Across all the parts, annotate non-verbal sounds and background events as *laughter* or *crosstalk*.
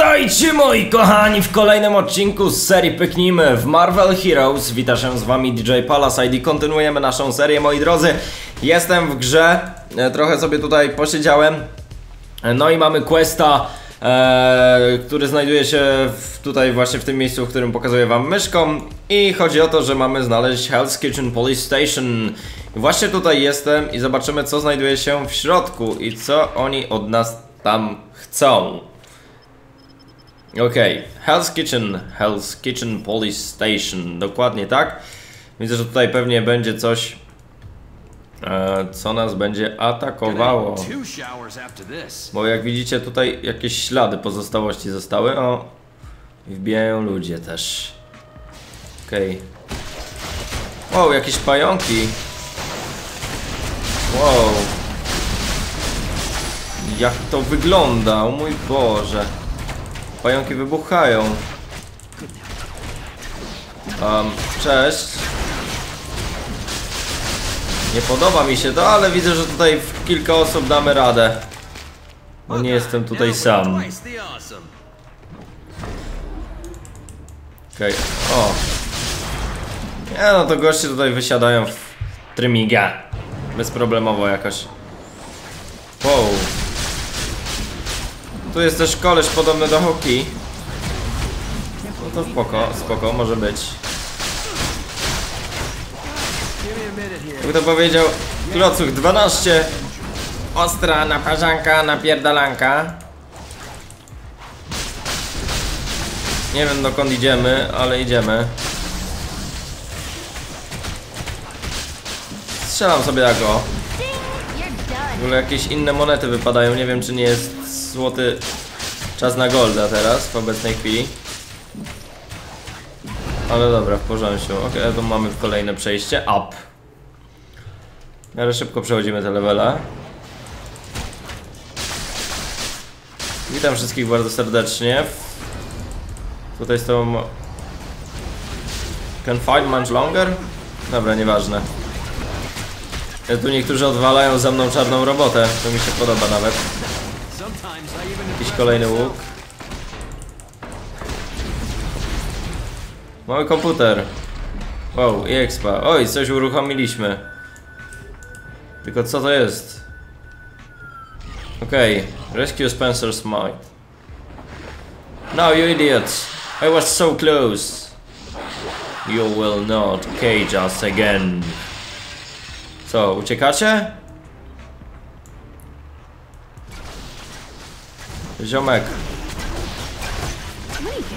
Witajcie moi kochani w kolejnym odcinku z serii Pyknijmy w Marvel Heroes. Wita się z wami DJ Palace ID. Kontynuujemy naszą serię moi drodzy. Jestem w grze, e, trochę sobie tutaj posiedziałem. E, No i mamy questa, e, który znajduje się w, tutaj właśnie w tym miejscu, w którym pokazuję wam myszką. I chodzi o to, że mamy znaleźć Hell's Kitchen Police Station. Właśnie tutaj jestem i zobaczymy co znajduje się w środku i co oni od nas tam chcą. Okej, Hell's Kitchen, Hell's Kitchen Police Station, dokładnie tak. Widzę, że tutaj pewnie będzie coś, e, co nas będzie atakowało. Bo jak widzicie tutaj jakieś ślady pozostałości zostały, o wbijają ludzie też. Okej. Wow, jakieś pająki. Wow. Jak to wygląda, o mój Boże. Pająki wybuchają. Um, cześć. Nie podoba mi się to, ale widzę, że tutaj w kilka osób damy radę. No nie jestem tutaj sam. Okej, o. Nie no, to goście tutaj wysiadają w trymiga. Bezproblemowo jakoś. Wow. Tu jest też koleś podobny do hoki. No to spoko, spoko, może być. Jak to powiedział Klocuch 12 Ostra naparzanka, napierdalanka Nie wiem dokąd idziemy, ale idziemy Strzelam sobie tak o W ogóle jakieś inne monety wypadają, nie wiem czy nie jest złoty czas na golda teraz w obecnej chwili Ale dobra, w porządku. Ok, to mamy kolejne przejście, up miarę szybko przechodzimy te levele. Witam wszystkich bardzo serdecznie. Tutaj z tobą... Can fight much longer? Dobra, nieważne. E, Tu niektórzy odwalają za mną czarną robotę. To mi się podoba nawet. Jakiś kolejny łuk. Mamy komputer. Wow, i expa. Oj, coś uruchomiliśmy. Tylko co to jest? Okej, okay. Rescue Spencer's Might. No, you idiots! I was so close! You will not cage us again. Co, uciekacie? Ziomek.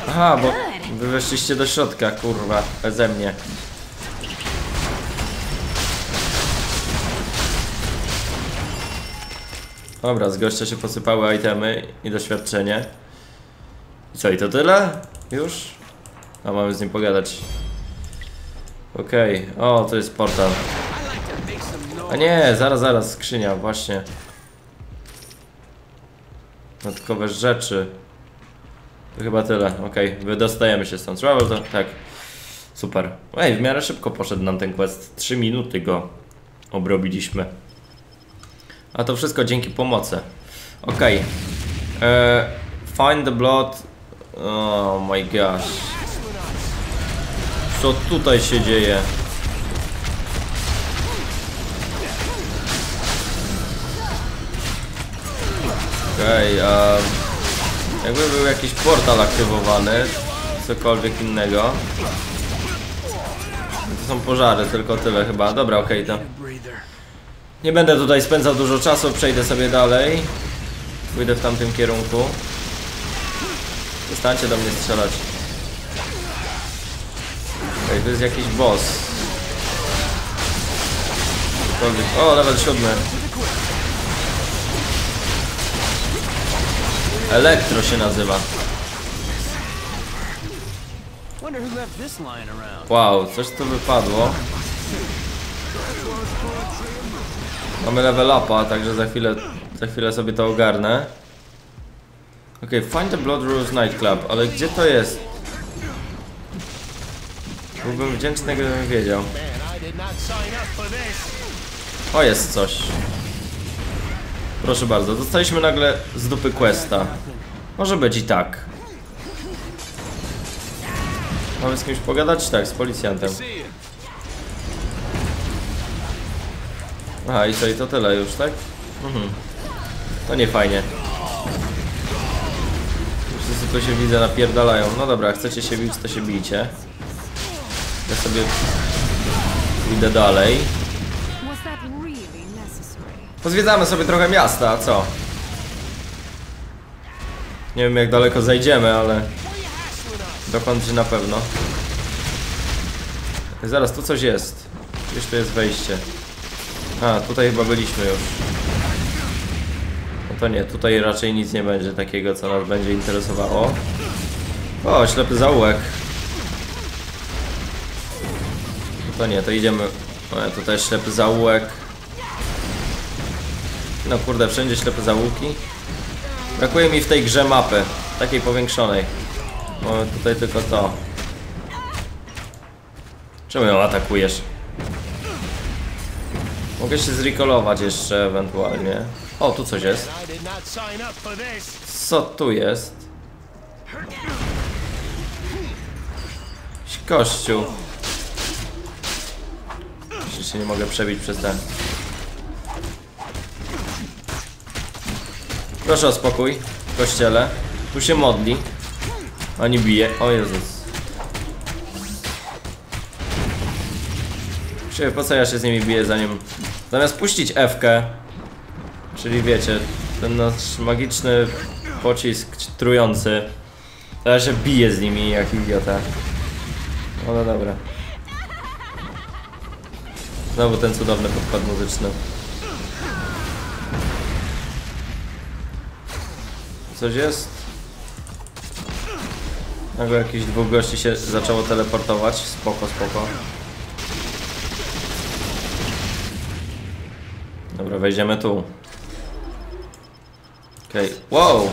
Aha, bo wy weszliście do środka, kurwa, beze mnie. Dobra, z gościa się posypały itemy i doświadczenie. I co, i to tyle? Już? A mamy z nim pogadać. Okej, o, to jest portal. A nie, zaraz, zaraz, skrzynia, właśnie. Dodatkowe rzeczy. To chyba tyle, okej, wydostajemy się stąd. Travel to, tak. Super. Ej, w miarę szybko poszedł nam ten quest. 3 minuty go obrobiliśmy. A to wszystko dzięki pomocy. Okej. Okay. Find the blood. Oh my gosh. Co tutaj się dzieje? Okej, okay, a jakby był jakiś portal aktywowany, cokolwiek innego. To są pożary, tylko tyle chyba. Dobra, okej, okay, to. Nie będę tutaj spędzał dużo czasu, przejdę sobie dalej. Pójdę w tamtym kierunku. Przestańcie do mnie strzelać. Okej, to jest jakiś boss. Cokolwiek. O, level siódmy. Elektro się nazywa. Wow, coś tu wypadło. Mamy level upa, także za chwilę, za chwilę sobie to ogarnę. Okej, okay, find the Blood Rose Nightclub, ale gdzie to jest? Byłbym wdzięczny, gdybym wiedział. O, jest coś. Proszę bardzo, dostaliśmy nagle z dupy questa. Może być i tak. Mamy z kimś pogadać? Tak, z policjantem. Aha, i co, i to tyle już, tak? Mhm. To nie fajnie. Wszyscy tu się widzę napierdalają. No dobra, chcecie się bić, to się bijcie. Ja sobie idę dalej. Pozwiedzamy sobie trochę miasta, co? Nie wiem jak daleko zajdziemy, ale dokąd na pewno. Zaraz, tu coś jest. Gdzieś tu jest wejście. A, tutaj chyba byliśmy już. No to nie, tutaj raczej nic nie będzie takiego, co nas będzie interesowało. O, ślepy zaułek. No to nie, to idziemy. O, tu też ślepy zaułek. No kurde, wszędzie ślepe zaułki. Brakuje mi w tej grze mapy, takiej powiększonej. Mamy tutaj tylko to. Czemu ją atakujesz? Mogę się zrecallować jeszcze ewentualnie. O, tu coś jest. Co tu jest? Kościół. Jeszcze się nie mogę przebić przez ten. Proszę o spokój kościele. Tu się modli. Ani bije. O Jezus. Właściwie po co ja się z nimi biję zanim... Zamiast puścić F-kę, czyli wiecie, ten nasz magiczny pocisk trujący, to się biję z nimi jak idiota. No, no dobra. Znowu ten cudowny podkład muzyczny. Coś jest? Nagle jakichś dwóch gości się zaczęło teleportować. Spoko, spoko. Dobra, wejdziemy tu. Okej, wow!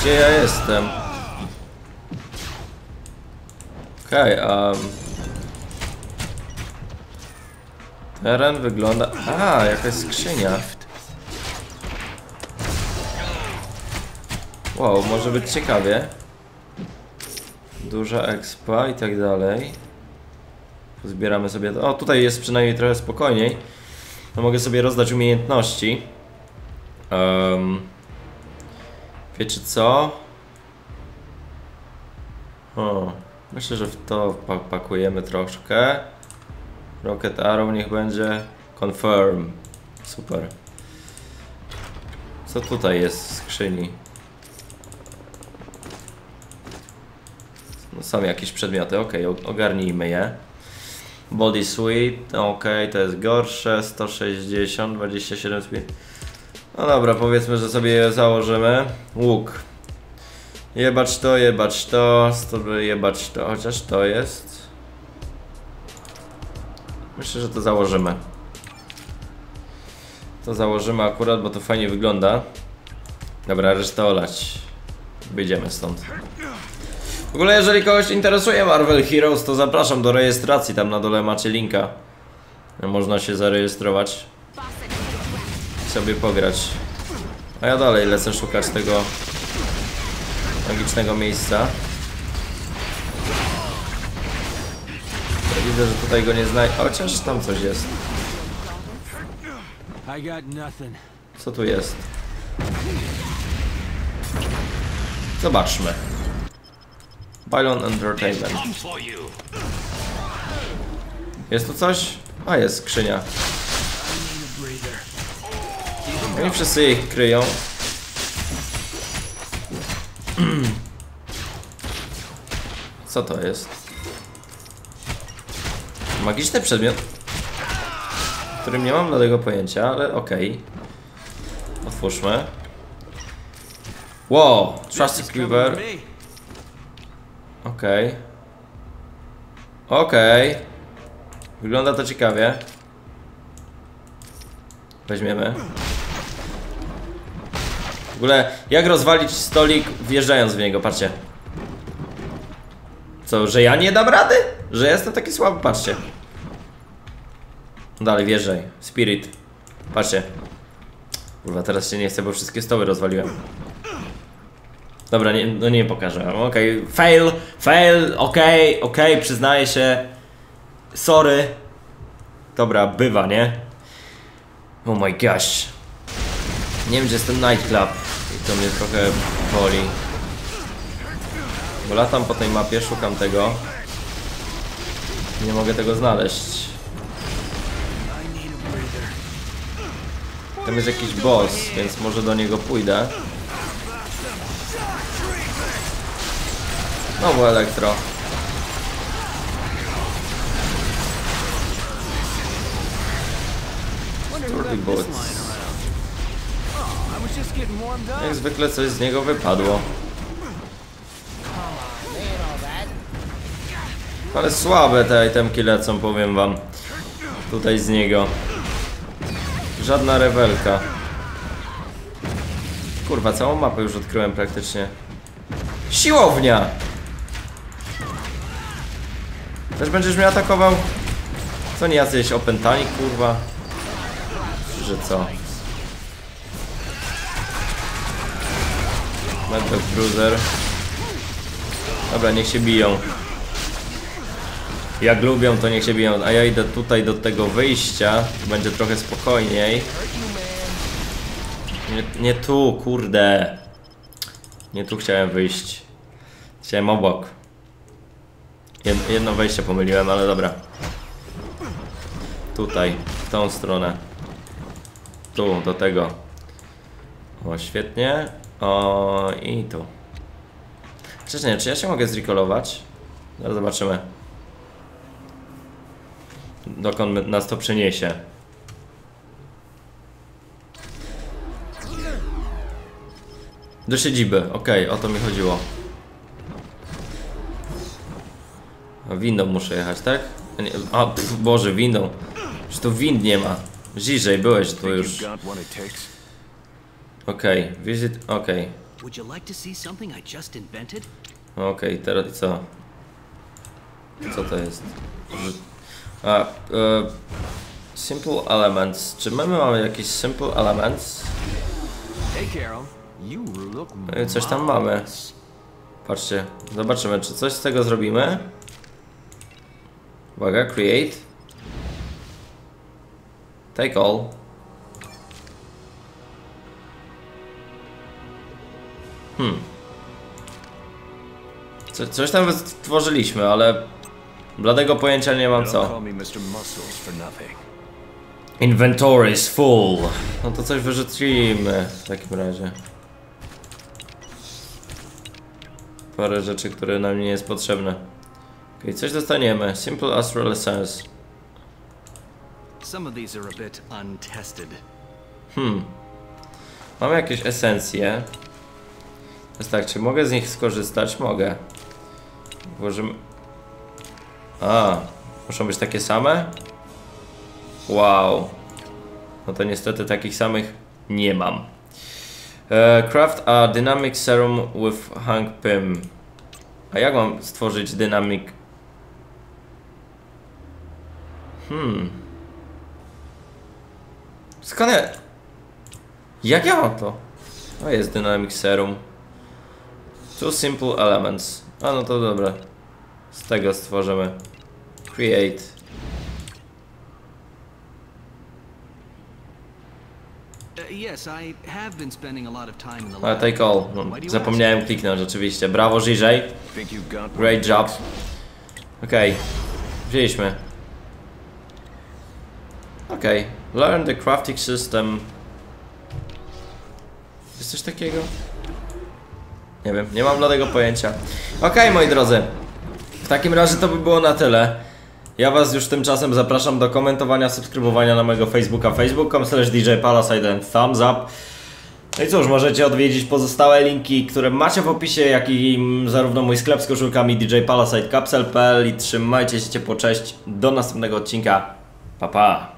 Gdzie ja jestem? Okej, um... Teren wygląda... A, jakaś skrzynia. Wow, może być ciekawie. Duża expa i tak dalej. Zbieramy sobie... O, tutaj jest przynajmniej trochę spokojniej. No mogę sobie rozdać umiejętności. Um, wiecie co? O, myślę, że w to pa pakujemy troszkę. Rocket Arrow niech będzie. Confirm. Super. Co tutaj jest w skrzyni? Są jakieś przedmioty, ok, ogarnijmy je. Body Suite, ok, to jest gorsze, 160, 27 speed. No dobra, powiedzmy, że sobie je założymy. Łuk. Jebać to, jebać to, jebać to, chociaż to jest. Myślę, że to założymy. To założymy akurat, bo to fajnie wygląda. Dobra, resztę olać. Wyjdziemy stąd. W ogóle jeżeli kogoś interesuje Marvel Heroes, to zapraszam do rejestracji, tam na dole macie linka. Można się zarejestrować i sobie pograć. A ja dalej lecę szukać tego magicznego miejsca. Widzę, że tutaj go nie znajdę, chociaż tam coś jest. Co tu jest? Zobaczmy. Pylon Entertainment. Jest tu coś? A, jest skrzynia. Oni wszyscy jej kryją. *clears throat* Co to jest? Magiczny przedmiot, którym nie mam żadnego pojęcia, ale okej. Otwórzmy. Wow, Trusted Come Quiver. me. Okej. Okej. Wygląda to ciekawie. Weźmiemy. W ogóle, jak rozwalić stolik wjeżdżając w niego, patrzcie. Co, że ja nie dam rady? Że jestem taki słaby, patrzcie. Dalej, wjeżdżaj. Spirit. Patrzcie. Kurwa, teraz się nie chcę, bo wszystkie stoły rozwaliłem. Dobra, nie, no nie pokażę. Okej, fail, fail, okej, okej, przyznaję się. Sorry. Dobra, bywa, nie? Oh my gosh. Nie wiem, gdzie jest ten nightclub. I to mnie trochę boli. Bo latam po tej mapie, szukam tego. Nie mogę tego znaleźć. Tam jest jakiś boss, więc może do niego pójdę. Just getting warmed up. Jak zwykle coś z niego wypadło. Ale słabe te itemki lecą, powiem wam. Tutaj z niego. Żadna rewelka. Kurwa, całą mapę już odkryłem praktycznie. Siłownia! Też będziesz mnie atakował? Co nie jacyś opętani, kurwa? Że co? Metal Cruiser. Dobra, niech się biją. Jak lubią, to niech się biją. A ja idę tutaj do tego wyjścia. Będzie trochę spokojniej. Nie, nie tu, kurde. Nie tu chciałem wyjść. Chciałem obok. Jed, jedno wejście pomyliłem, ale dobra. Tutaj, w tą stronę. Tu, do tego. O, świetnie. O, i tu. Czyż nie, czy ja się mogę zrecallować? Zaraz zobaczymy. Dokąd nas to przeniesie. Do siedziby, okej, o to mi chodziło. A windą muszę jechać, tak? A, nie, a pff, Boże, windą. Że tu wind nie ma. Ziżej, byłeś tu już. Okej, visit, okej. Invented? Okej, teraz co? Co to jest? Że- A, e, simple elements. Czy my mamy jakieś simple elements? E, Coś tam mamy. Patrzcie, zobaczymy, czy coś z tego zrobimy. Uwaga, create. Take all. Hmm. Co, coś tam stworzyliśmy, ale bladego pojęcia nie mam co. Inventory is full. No to coś wyrzucimy w takim razie. Parę rzeczy, które nam nie jest potrzebne. Okej, coś dostaniemy. Simple Astral Essence. Some of these are a bit untested. Mamy jakieś esencje. Jest tak, czy mogę z nich skorzystać? Mogę. Włożymy... A, muszą być takie same? Wow. No to niestety takich samych nie mam. E, craft a dynamic serum with hang pim. A jak mam stworzyć dynamic? Hmm. Skąd ja... Jak ja mam to? O, jest dynamic serum. Two simple elements. A no to dobra. Z tego stworzymy. Create. Yes, I have been spending a lot of time in the Ale lab. take all. No, Why do you zapomniałem kliknąć rzeczywiście. Brawo Żyżej. Great job. Okej. Wzięliśmy. Okej. Learn the crafting system. Jest coś takiego? Nie wiem, nie mam bladego pojęcia. Okej, moi drodzy. W takim razie to by było na tyle. Ja was już tymczasem zapraszam do komentowania, subskrybowania na mojego Facebooka facebook.com slash DJ Palasite and thumbs up. No i cóż, możecie odwiedzić pozostałe linki, które macie w opisie, jak i zarówno mój sklep z koszulkami DJ Palasite Capsule.pl i trzymajcie się ciepło, cześć, do następnego odcinka, pa pa!